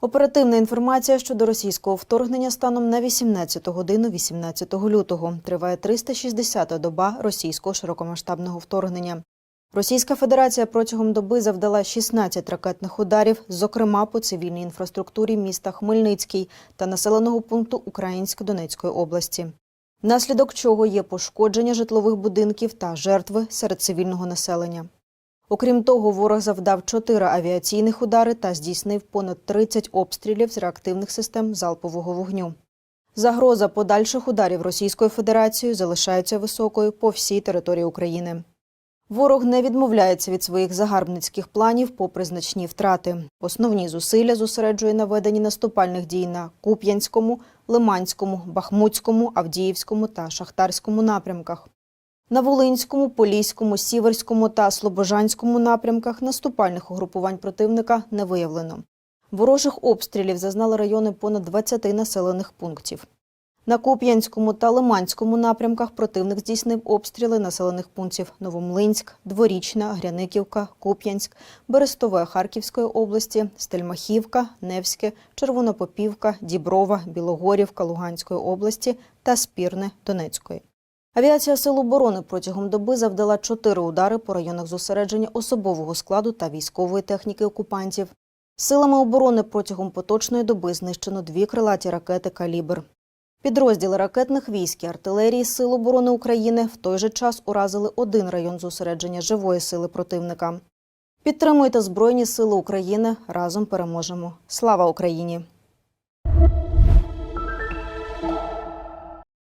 Оперативна інформація щодо російського вторгнення станом на 18 годину 18 лютого. Триває 360-та доба російського широкомасштабного вторгнення. Російська Федерація протягом доби завдала 16 ракетних ударів, зокрема по цивільній інфраструктурі міста Хмельницький та населеного пункту Українсько-Донецької області. Внаслідок чого є пошкодження житлових будинків та жертви серед цивільного населення. Окрім того, ворог завдав чотири авіаційних удари та здійснив понад 30 обстрілів з реактивних систем залпового вогню. Загроза подальших ударів Російською Федерацією залишається високою по всій території України. Ворог не відмовляється від своїх загарбницьких планів попри значні втрати. Основні зусилля зосереджує на веденні наступальних дій на Куп'янському, Лиманському, Бахмутському, Авдіївському та Шахтарському напрямках. На Волинському, Поліському, Сіверському та Слобожанському напрямках наступальних угрупувань противника не виявлено. Ворожих обстрілів зазнали райони понад 20 населених пунктів. На Куп'янському та Лиманському напрямках противник здійснив обстріли населених пунктів Новомлинськ, Дворічна, Гряниківка, Куп'янськ, Берестове Харківської області, Стельмахівка, Невське, Червонопопівка, Діброва, Білогорівка Луганської області та Спірне Донецької. Авіація Сил оборони протягом доби завдала чотири удари по районах зосередження особового складу та військової техніки окупантів. Силами оборони протягом поточної доби знищено дві крилаті ракети «Калібр». Підрозділи ракетних військ і артилерії Сил оборони України в той же час уразили один район зосередження живої сили противника. Підтримуйте Збройні Сили України. Разом переможемо. Слава Україні!